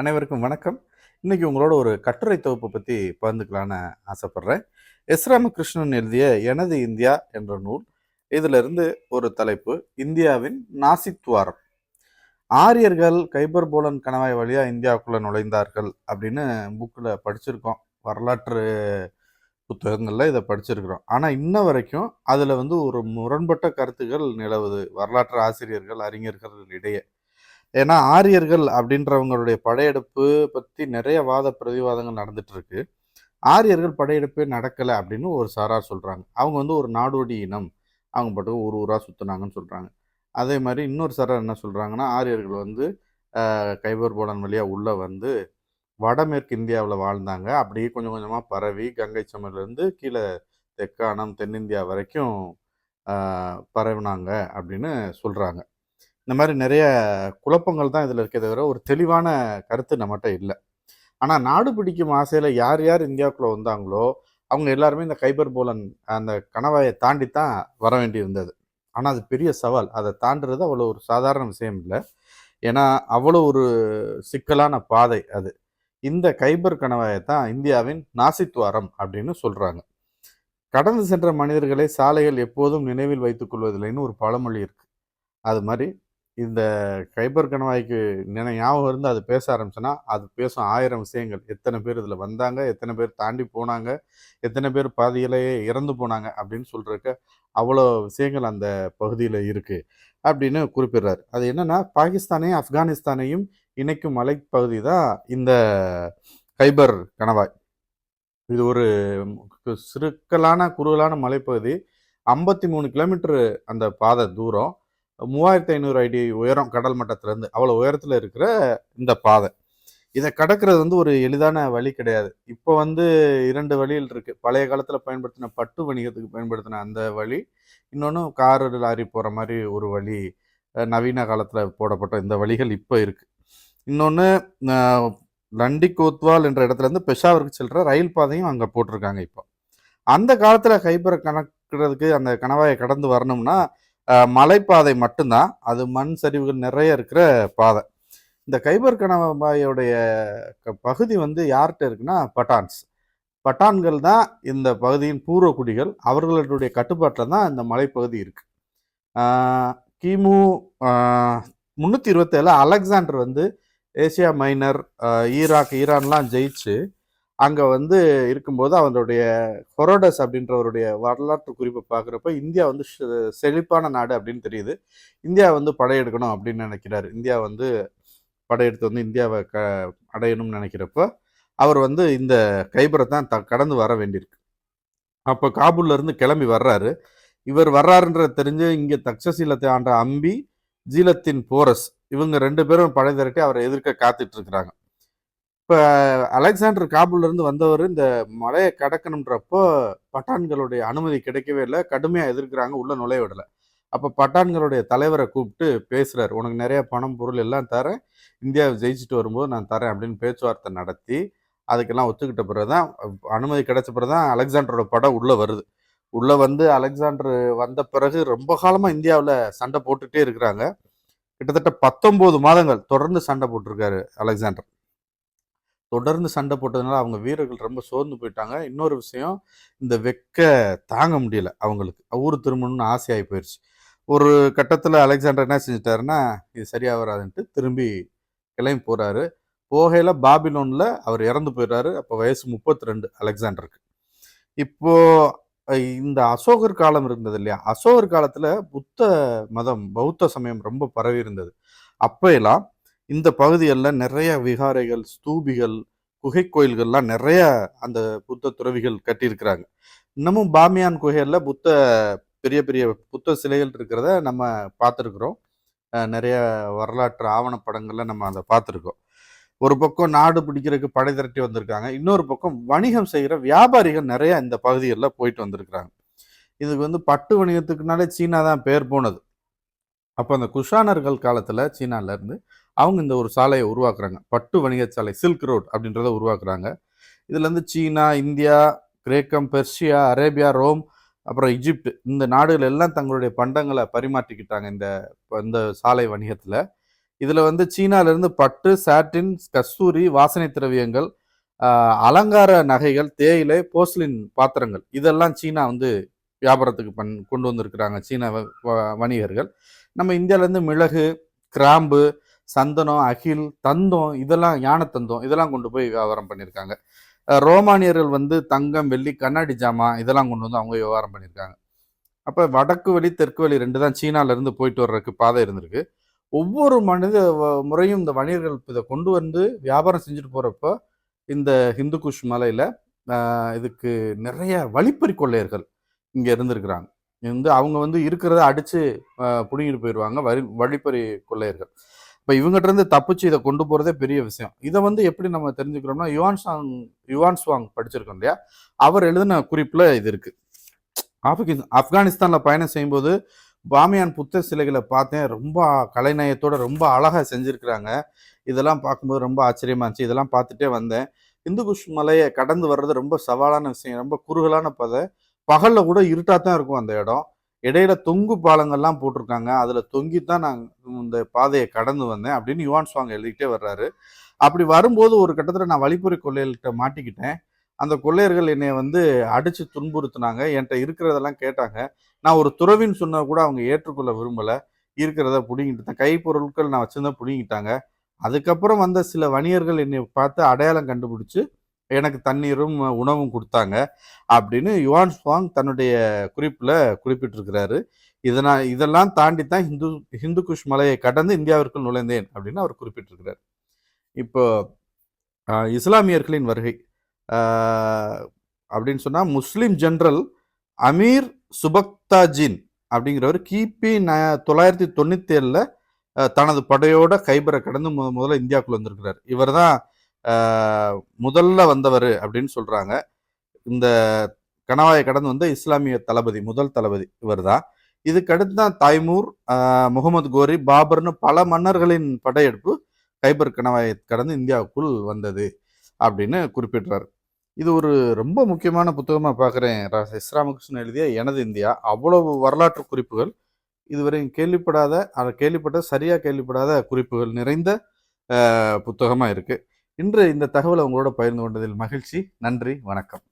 அனைவருக்கும் வணக்கம். இன்னைக்கு உங்களோட ஒரு கட்டுரை தொகுப்பை பற்றி பகிர்ந்துக்கலான்னு ஆசைப்படுறேன். எஸ். ராமகிருஷ்ணன் எழுதிய எனது இந்தியா என்ற நூல். இதிலிருந்து ஒரு தலைப்பு இந்தியாவின் நாசித்வாரம் ஆரியர்கள் கைபர் போலன் கணவாய் வழியா இந்தியாவுக்குள்ள நுழைந்தார்கள் அப்படின்னு புக்கில் படிச்சிருக்கோம். வரலாற்று புத்தகங்களில் இதை படிச்சிருக்கிறோம். ஆனால் இன்ன வரைக்கும் அதில் வந்து ஒரு முரண்பட்ட கருத்துகள் நிலவுது. வரலாற்று ஆசிரியர்கள் அறிஞர்கள் இடையே. ஏன்னா ஆரியர்கள் அப்படின்றவங்களுடைய படையெடுப்பு பற்றி நிறைய வாத பிரதிவாதங்கள் நடந்துட்டு இருக்கு ஆரியர்கள் படையெடுப்பே நடக்கலை அப்படின்னு ஒரு சாரார் சொல்கிறாங்க அவங்க வந்து ஒரு நாடோடி இனம். அவங்க பாட்டுக்கு ஊர் ஊராக சுற்றுனாங்கன்னு சொல்கிறாங்க அதே மாதிரி இன்னொரு சாரார் என்ன சொல்கிறாங்கன்னா ஆரியர்கள் வந்து கைபர் போலன் வழியாக உள்ளே வந்து வடமேற்கு இந்தியாவில் வாழ்ந்தாங்க. அப்படியே கொஞ்சம் கொஞ்சமாக பரவி கங்கை சமையலேருந்து கீழே தெக்கானம் தென்னிந்தியா வரைக்கும் பரவினாங்க அப்படின்னு சொல்கிறாங்க இந்த மாதிரி நிறைய குழப்பங்கள் தான் இதில் இருக்கே தவிர ஒரு தெளிவான கருத்து நம்மகிட்ட இல்லை. ஆனால் நாடு பிடிக்கும் ஆசையில் யார் யார் இந்தியாவுக்குள்ளே வந்தாங்களோ அவங்க எல்லாருமே இந்த கைபர் போலன் அந்த கணவாயை தாண்டி தான் வர வேண்டியிருந்தது ஆனால் அது பெரிய சவால். அதை தாண்டுறது அவ்வளோ ஒரு சாதாரண விஷயம் இல்லை. ஏன்னா அவ்வளோ ஒரு சிக்கலான பாதை அது. இந்த கைபர் கணவாயை தான் இந்தியாவின் நாசித்வாரம் அப்படின்னு சொல்கிறாங்க கடந்து சென்ற மனிதர்களை சாலைகள் எப்போதும் நினைவில் வைத்துக் கொள்வதில்லைன்னு ஒரு பழமொழி இருக்குது அது மாதிரி இந்த கைபர் கணவாய்க்கு நினை ஞாபகம் இருந்து அது பேச ஆரம்பிச்சுன்னா அது பேசும் ஆயிரம் விஷயங்கள். எத்தனை பேர் இதில் வந்தாங்க எத்தனை பேர் தாண்டி போனாங்க எத்தனை பேர் பாதியிலேயே இறந்து போனாங்க அப்படின்னு சொல்கிறக்க அவ்வளோ விஷயங்கள் அந்த பகுதியில் இருக்குது அப்படின்னு குறிப்பிடுறாரு. அது என்னென்னா பாகிஸ்தானையும் ஆப்கானிஸ்தானையும் இணைக்கும் மலைப்பகுதி தான் இந்த கைபர் கணவாய். இது ஒரு சிறுக்கலான குறுகலான மலைப்பகுதி. ஐம்பத்தி மூணு கிலோமீட்டர் அந்த பாதை தூரம். மூவாயிரத்தி ஐநூறு அடி உயரம் கடல் மட்டத்திலேருந்து அவ்வளோ உயரத்தில் இருக்கிற இந்த பாதை. இதை கடக்கிறது வந்து ஒரு எளிதான வழி கிடையாது. இப்போ வந்து இரண்டு வழியில் இருக்குது பழைய காலத்தில் பயன்படுத்தின பட்டு வணிகத்துக்கு பயன்படுத்தின அந்த வழி இன்னொன்று காரு லாரி போகிற மாதிரி ஒரு வழி நவீன காலத்தில் போடப்பட்ட இந்த வழிகள் இப்போ இருக்குது இன்னொன்று லண்டி கோத்வால் என்ற இடத்துலேருந்து பெஷாவருக்கு செல்கிற ரயில் பாதையும் அங்கே போட்டிருக்காங்க இப்போ. அந்த காலத்தில் கைபரை கணக்கிறதுக்கு அந்த கணவாயை கடந்து வரணும்னா மலைப்பாதை மட்டும்தான். அது மண் சரிவுகள் நிறைய இருக்கிற பாதை. இந்த கைபர் கணவாயோடைய க- பகுதி வந்து யார்கிட்ட இருக்குன்னா பட்டான்ஸ். பட்டான்கள் தான் இந்த பகுதியின் பூர்வக்குடிகள் அவர்களுடைய கட்டுப்பாட்டில் தான் இந்த மலைப்பகுதி இருக்குது கிமு முந்நூற்றி இருபத்தேழு அலெக்சாண்டர் வந்து ஏசியா மைனர் ஈராக் ஈரான்லாம் ஜெயிச்சு அங்கே வந்து இருக்கும்போது அவருடைய ஹொரோடஸ் அப்படின்றவருடைய வரலாற்று குறிப்பை பார்க்குறப்ப இந்தியா வந்து செ- செழிப்பான நாடு அப்படின்னு தெரியுது. இந்தியா வந்து படையெடுக்கணும் அப்படின்னு நினைக்கிறாரு. இந்தியா வந்து படையெடுத்து வந்து இந்தியாவை க அடையணும்னு நினைக்கிறப்ப அவர் வந்து இந்த கைபரை தான் த கடந்து வர வேண்டியிருக்கு. அப்போ காபூல்லேருந்து கிளம்பி வர்றாரு. இவர் வர்றாருன்ற தெரிஞ்சு இங்கே தக்ஷசீலத்தை ஆண்ட அம்பி ஜீலத்தின் போரஸ் இவங்க ரெண்டு பேரும் படை திரட்டி அவரை எதிர்க்க காத்துட்டு இருக்கிறாங்க. இப்போ அலெக்சாண்டர் காபூல்லேருந்து வந்தவர் இந்த மலையை கடக்கணுன்றப்போ பட்டான்களுடைய அனுமதி கிடைக்கவே இல்லை. கடுமையாக எதிர்க்கிறாங்க உள்ளே நுழைய விடலை. அப்போ பட்டான்களுடைய தலைவரை கூப்பிட்டு பேசுகிறார் உனக்கு நிறைய பணம் பொருள் எல்லாம் தரேன். இந்தியாவை ஜெயிச்சுட்டு வரும்போது நான் தரேன் அப்படின்னு பேச்சுவார்த்தை நடத்தி அதுக்கெல்லாம் ஒத்துக்கிட்ட பிறகு தான் அனுமதி கிடைச்ச பிறகு தான் அலெக்சாண்டரோட படம் உள்ளே வருது. உள்ளே வந்து அலெக்சாண்டர் வந்த பிறகு ரொம்ப காலமாக இந்தியாவில் சண்டை போட்டுகிட்டே இருக்கிறாங்க. கிட்டத்தட்ட பத்தொம்போது மாதங்கள் தொடர்ந்து சண்டை போட்டிருக்காரு அலெக்சாண்டர். தொடர்ந்து சண்டை போட்டதுனால அவங்க வீரர்கள் ரொம்ப சோர்ந்து போயிட்டாங்க. இன்னொரு விஷயம் இந்த வெக்க தாங்க முடியல அவங்களுக்கு. ஊர் திரும்பணும்னு ஆசையாகி போயிடுச்சு ஒரு கட்டத்தில் அலெக்சாண்டர் என்ன செஞ்சிட்டாருன்னா இது சரியாக வராதுன்ட்டு திரும்பி கிளம்பி போகிறாரு போகையில் பாபிலோனில் அவர் இறந்து போயிடுறாரு. அப்போ வயசு முப்பத்தி ரெண்டு அலெக்சாண்டருக்கு இப்போது இந்த அசோகர் காலம் இருந்தது இல்லையா? அசோகர் காலத்தில் புத்த மதம் பௌத்த சமயம் ரொம்ப பரவி இருந்தது. அப்பெல்லாம் இந்த பகுதிகளில் நிறைய விகாரைகள் ஸ்தூபிகள் குகை கோயில்கள்லாம் நிறைய அந்த புத்த துறவிகள் கட்டியிருக்கிறாங்க. இன்னமும் பாமியான் குகையில் புத்த பெரிய பெரிய புத்த சிலைகள் இருக்கிறத நம்ம பார்த்துருக்குறோம். நிறைய வரலாற்று ஆவணப்படங்களில் நம்ம அதை பார்த்துருக்கோம். ஒரு பக்கம் நாடு பிடிக்கிறதுக்கு படை திரட்டி வந்திருக்காங்க. இன்னொரு பக்கம் வணிகம் செய்கிற வியாபாரிகள் நிறையா இந்த பகுதிகளில் போயிட்டு வந்திருக்கிறாங்க. இதுக்கு வந்து பட்டு வணிகத்துக்குனாலே சீனா தான் பேர் போனது. அப்போ அந்த குஷானர்கள் காலத்தில் சீனாலேருந்து அவங்க இந்த ஒரு சாலையை உருவாக்குறாங்க. பட்டு வணிக சாலை சில்க் ரோட் அப்படின்றத உருவாக்குறாங்க. இதுலேருந்து சீனா இந்தியா கிரேக்கம் பெர்ஷியா அரேபியா ரோம் அப்புறம் இஜிப்ட் இந்த நாடுகள் எல்லாம் தங்களுடைய பண்டங்களை பரிமாற்றிக்கிட்டாங்க இந்த இந்த சாலை வணிகத்தில். இதில் வந்து சீனாலேருந்து பட்டு சாட்டின் கஸ்தூரி வாசனை திரவியங்கள் அலங்கார நகைகள் தேயிலை போஸ்லின் பாத்திரங்கள் இதெல்லாம் சீனா வந்து வியாபாரத்துக்கு பண் கொண்டு வந்திருக்கிறாங்க சீன வ- வணிகர்கள். நம்ம இந்தியாவிலேருந்து மிளகு கிராம்பு சந்தனம் அகில் தந்தம் இதெல்லாம் யானை தந்தம் இதெல்லாம் கொண்டு போய் வியாபாரம் பண்ணியிருக்காங்க. ரோமானியர்கள் வந்து தங்கம் வெள்ளி கண்ணாடி ஜாமான் இதெல்லாம் கொண்டு வந்து அவங்க வியாபாரம் பண்ணியிருக்காங்க. அப்போ வடக்கு வழி தெற்கு வழி ரெண்டு தான் சீனாவிலேருந்து போயிட்டு வர்றதுக்கு பாதை இருந்திருக்கு. ஒவ்வொரு மனித வ- முறையும் இந்த வணிகர்கள் இதை கொண்டு வந்து வியாபாரம் செஞ்சுட்டு போகிறப்போ இந்த ஹிந்து குஷ் மலையில் இதுக்கு நிறைய வழிப்பறி கொள்ளையர்கள் இங்கே இருந்திருக்கிறாங்க. இது வந்து அவங்க வந்து இருக்கிறத அடித்து பிடுங்கிட்டு போயிடுவாங்க வரி வழிப்பறி கொள்ளையர்கள். இப்போ இவங்ககிட்ட இருந்து தப்பிச்சு இதை கொண்டு போகிறதே பெரிய விஷயம். இதை வந்து எப்படி நம்ம தெரிஞ்சுக்கிறோம்னா யுவான் சாங் யுவான் சுவாங் படிச்சிருக்கோம் இல்லையா? அவர் எழுதின குறிப்பில் இது இருக்குது ஆப்கி- ஆப்கானிஸ்தானில் பயணம் செய்யும்போது பாமியான் புத்த சிலைகளை பார்த்தேன் ரொம்ப கலைநயத்தோட ரொம்ப அழகாக செஞ்சுருக்கிறாங்க. இதெல்லாம் பார்க்கும்போது ரொம்ப ஆச்சரியமாக இருந்துச்சு. இதெல்லாம் பார்த்துட்டே வந்தேன். இந்து குஷ் மலையை கடந்து வர்றது ரொம்ப சவாலான விஷயம். ரொம்ப குறுகலான பதை. பகலில் கூட இருட்டாக தான் இருக்கும் அந்த இடம். இடையில தொங்கு பாலங்கள்லாம் போட்டிருக்காங்க. அதில் தொங்கி தான் நான் இந்த பாதையை கடந்து வந்தேன் அப்படின்னு யுவான் சுவாங் எழுதிக்கிட்டே வர்றாரு. அப்படி வரும்போது ஒரு கட்டத்தில் நான் வழிப்பறி கொள்ளையர்கிட்ட மாட்டிக்கிட்டேன். அந்த கொள்ளையர்கள் என்னை வந்து அடித்து துன்புறுத்தினாங்க. என்கிட்ட இருக்கிறதெல்லாம் கேட்டாங்க. நான் ஒரு துறவின்னு சொன்னால் கூட அவங்க ஏற்றுக்கொள்ள விரும்பலை. இருக்கிறத பிடிங்கிட்டு தான். கை பொருட்கள் நான் வச்சுருந்தேன் பிடிங்கிட்டாங்க அதுக்கப்புறம் வந்த சில வணிகர்கள் என்னை பார்த்து அடையாளம் கண்டுபிடிச்சி எனக்கு தண்ணீரும் உணவும் கொடுத்தாங்க அப்படின்னு யுவான் சுவாங் தன்னுடைய குறிப்பில் குறிப்பிட்டிருக்கிறாரு. இதனால் இதெல்லாம் தாண்டி தான் ஹிந்து ஹிந்து குஷ் மலையை கடந்து இந்தியாவிற்குள் நுழைந்தேன் அப்படின்னு அவர் குறிப்பிட்டிருக்கிறார். இப்போ இஸ்லாமியர்களின் வருகை அப்படின்னு சொன்னால் முஸ்லீம் ஜென்ரல் அமீர் சுபக்தாஜின் அப்படிங்கிறவர் கிபி ந தொள்ளாயிரத்தி தொண்ணூற்றி ஏழில் தனது படையோட கைபரை கடந்து முத முதல்ல இந்தியாவுக்குள்ள வந்திருக்கிறார். இவர் தான் முதல்ல வந்தவர் அப்படின்னு சொல்கிறாங்க இந்த கணவாயை கடந்து வந்த இஸ்லாமிய தளபதி முதல் தளபதி இவர் தான் இதுக்கடுத்து தான் தாய்மூர் முகமது கோரி பாபர்னு பல மன்னர்களின் படையெடுப்பு கைபர் கணவாயை கடந்து இந்தியாவுக்குள் வந்தது அப்படின்னு குறிப்பிடுறார். இது ஒரு ரொம்ப முக்கியமான புத்தகமாக பார்க்குறேன். எஸ். ராமகிருஷ்ணன் எழுதிய எனது இந்தியா. அவ்வளவு வரலாற்று குறிப்புகள். இதுவரையும் கேள்விப்படாத அதை கேள்விப்பட்ட சரியாக கேள்விப்படாத குறிப்புகள் நிறைந்த புத்தகமாக இருக்குது இன்று இந்த தகவலை உங்களோட பகிர்ந்து கொண்டதில் மகிழ்ச்சி. நன்றி. வணக்கம்.